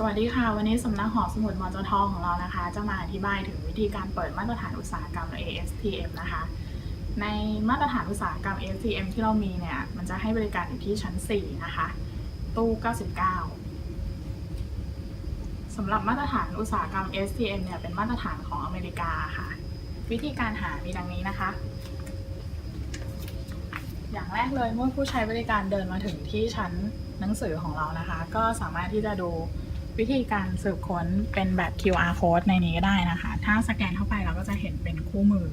สวัสดีค่ะ วันนี้สำนักหอสมุดมจทของเรานะคะ จะมาอธิบายถึงวิธีการเปิดมาตรฐานอุตสาหกรรม ASTM นะคะ ในมาตรฐานอุตสาหกรรม ASTM ที่เรามีเนี่ย มันจะให้บริการอยู่ที่ชั้น 4 นะคะ ตู้ 99 สำหรับมาตรฐานอุตสาหกรรม ASTM เนี่ย เป็นมาตรฐานของอเมริกาค่ะ วิธีการหามีดังนี้นะคะ อย่างแรกเลยเมื่อผู้ใช้บริการเดินมาถึงที่ชั้นหนังสือของเรานะคะ ก็สามารถที่จะดู วิธีการสืบค้นเป็นแบบ QR code ในนี้ก็ได้นะคะ ถ้าสแกนเข้าไปเราก็จะเห็นเป็นคู่มือ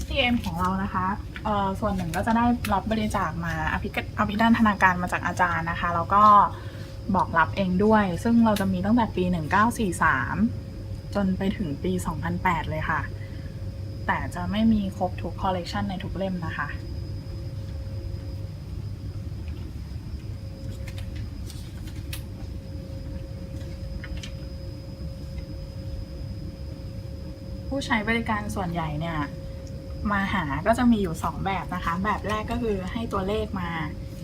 STM ของเรานะคะเอ่อส่วนหนึ่งก็จะได้รับบริจาคมาอภิอภิดันธนาการมาจากอาจารย์นะคะ แล้วก็บอกรับเองด้วย ซึ่งเราจะมีตั้งแต่ปี 1943 จนไปถึงปี 2008 เลยค่ะ แต่จะไม่มีครบทุกคอลเลกชันในทุกเล่มนะคะ ผู้ใช้บริการส่วนใหญ่เนี่ยมาหาก็จะมีอยู่ 2 แบบนะคะ แบบแรกก็คือให้ตัวเลขมา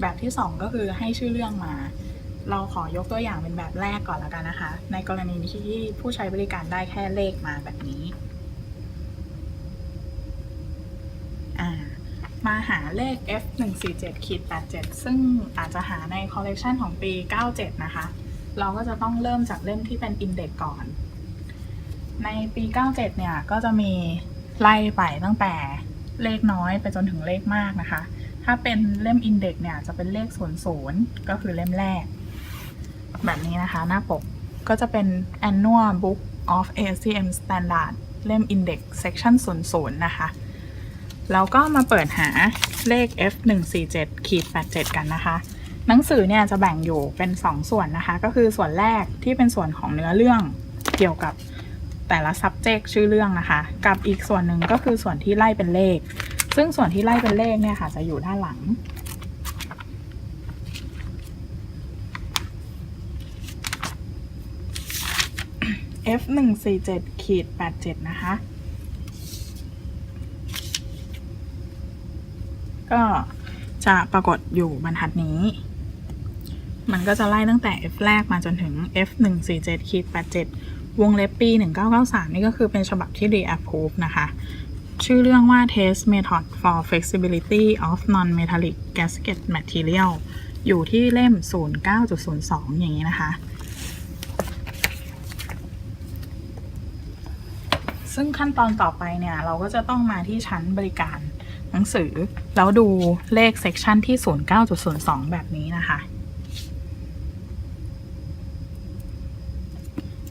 แบบที่ 2 ก็คือให้ชื่อเรื่องมา เราขอยกตัวอย่างเป็นแบบแรกก่อนแล้วกันนะคะ ในกรณีที่ผู้ใช้บริการได้แค่เลขมาแบบนี้มาหาเลข F 1 4 7ขีด87 ซึ่งอาจจะหาในคอลเลกชันของปี 97 นะคะ เราก็จะต้องเริ่มจากเล่มที่เป็นอินเด็กก่อน ในปี 97 เนี่ย ก็จะมีไล่ไปตั้งแต่เลขน้อยไปจนถึงเลขมากนะคะ ถ้าเป็นเล่มอินเด็กเนี่ยจะเป็นเลข00ก็คือเล่มแรก แบบนี้นะคะ หน้าปกก็จะเป็น Annual Book of ACM Standard เล่ม Index Section 00 นะคะแล้วก็มาเปิดหาเลข F 1 4 7ขีด87 กันนะคะ หนังสือเนี่ยจะแบ่งอยู่เป็น 2 ส่วนนะคะ ก็คือส่วนแรกที่เป็นส่วนของเนื้อเรื่องเกี่ยวกับ แต่ละ subject ชื่อเรื่องนะคะ กับอีกส่วนหนึ่งก็คือส่วนที่ไล่เป็นเลข ซึ่งส่วนที่ไล่เป็นเลขเนี่ยค่ะ จะอยู่ด้านหลัง F 1 4 7ขีด87 นะคะ ก็จะปรากฏอยู่บรรทัดนี้ มันก็จะไล่ตั้งแต่ F แรกมาจนถึง F 1 4 7ขีด87 วงเล็บปี 1993 นี่ก็คือเป็นฉบับที่ re-approve นะคะ ชื่อเรื่องว่า Test Method for Flexibility of Non-Metallic Gasket Material อยู่ที่เล่ม 09.02 อย่างนี้นะคะ ซึ่งขั้นตอนต่อไปเนี่ย เราก็จะต้องมาที่ชั้นบริการหนังสือ แล้วดูเลขเซกชันที่ 09.02 แบบนี้นะคะ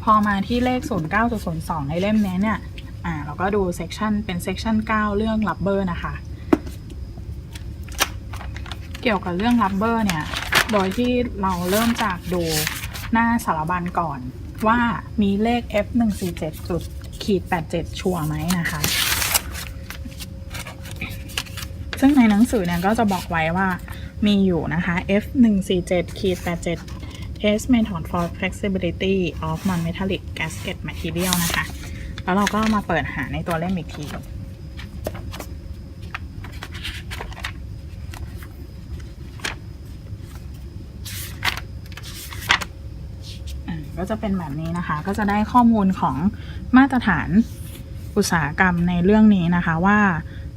พอมาที่เลข 09.02 ในเล่มนี้เนี่ย อ่า เราก็ดูเซกชันเป็นเซกชัน9 เรื่อง rubber นะคะ เกี่ยวกับเรื่อง rubber เนี่ย โดยที่เราเริ่มจากดูหน้าสารบัญก่อนว่ามีเลข F 1 4 7จุดขีด87 ชัวร์ไหมนะคะ ซึ่งในหนังสือเนี่ยก็จะบอกไว้ว่ามีอยู่นะคะ F 1 4 7ขีด87 Test Method for Flexibility of Non-Metallic Gasket Material นะคะ แล้วเราก็มาเปิดหาในตัวเล่มอีกทีก็จะเป็นแบบนี้นะคะ ก็จะได้ข้อมูลของมาตรฐานอุตสาหกรรมในเรื่องนี้นะคะว่า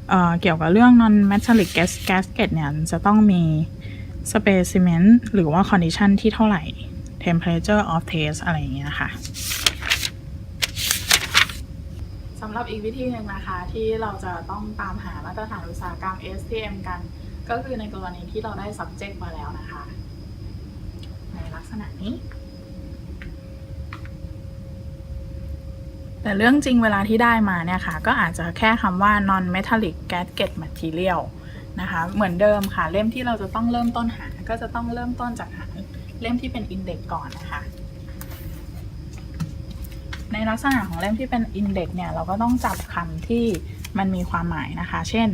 เเกี่ยวกับเรื่อง non metallic gasket เนี่ยจะต้องมี specimen หรือว่า condition ที่เท่าไหร่ temperature of test อะไรอย่างเงี้ยนะคะสำหรับอีกวิธีหนึ่งนะคะ ที่เราจะต้องตามหามาตรฐานอุตสาหกรรม STM กัน ก็คือในกรณีที่เราได้ subject มาแล้วนะคะ ในลักษณะนี้ แต่เรื่องจริงเวลาที่ได้มาเนี่ยค่ะ ก็อาจจะแค่คำว่า non metallic gasket material นะคะ เหมือนเดิมค่ะ เล่มที่เราจะต้องเริ่มต้นหา ก็จะต้องเริ่มต้นจากหาเล่มที่เป็น index ก่อนนะคะ ในลักษณะของเล่มที่เป็น index เนี่ย เราก็ต้องจับคำที่มันมีความหมายนะคะ เช่น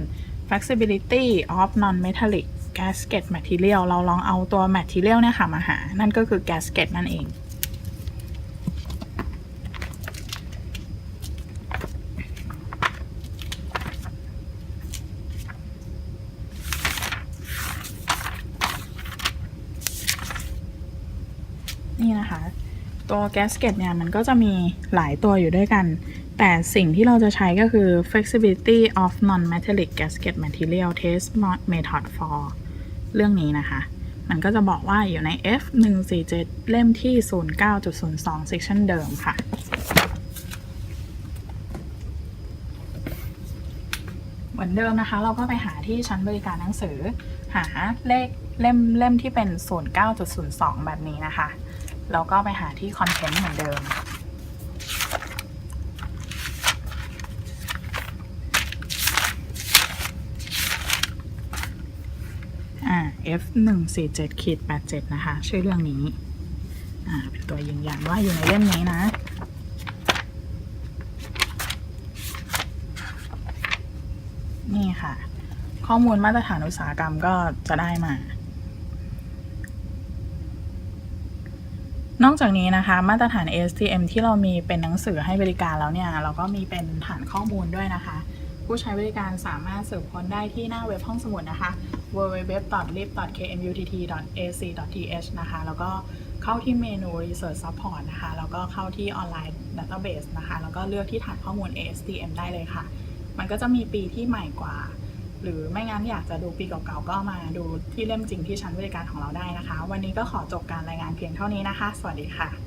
flexibility of non metallic gasket material เราลองเอาตัว material เนี่ยค่ะมาหา นั่นก็คือ gasket นั่นเอง นะคะ ตัว gasket เนี่ยมันก็จะมีหลายตัวอยู่ด้วยกัน แต่สิ่งที่เราจะใช้ก็คือ flexibility of non-metallic gasket material test method for เรื่องนี้นะคะ มันก็จะบอกว่าอยู่ใน F 1 4 7เล่มที่ 09.02 section เดิมค่ะเหมือนเดิมนะคะ เราก็ไปหาที่ชั้นบริการหนังสือ หาเลขเล่มเล่มที่เป็น 09.02 แบบนี้นะคะ แล้วก็ไปหาที่คอนเทนต์เหมือนเดิม อ่า F 1 4 7ขีด87 นะคะ ชื่อเรื่องนี้ อ่า เป็นตัวยืนยันว่าอยู่ในเล่มนี้นะนี่ค่ะ ข้อมูลมาตรฐานอุตสาหกรรมก็จะได้มา นอกจากนี้นะคะมาตรฐาน ASTM ที่เรามีเป็นหนังสือให้บริการแล้วเนี่ย เราก็มีเป็นฐานข้อมูลด้วยนะคะ ผู้ใช้บริการสามารถสืบค้นได้ที่หน้าเว็บห้องสมุดนะคะ www.lib.kmutt.ac.th นะคะ แล้วก็เข้าที่เมนู Research Support นะคะ แล้วก็เข้าที่ Online Database นะคะ แล้วก็เลือกที่ฐานข้อมูล ASTM ได้เลยค่ะ มันก็จะมีปีที่ใหม่กว่า หรือไม่งั้นอยากจะดูปีเก่าๆก็มาดูที่เล่มจริงที่ชั้นบริการของเราได้นะคะ วันนี้ก็ขอจบการรายงานเพียงเท่านี้นะคะ สวัสดีค่ะ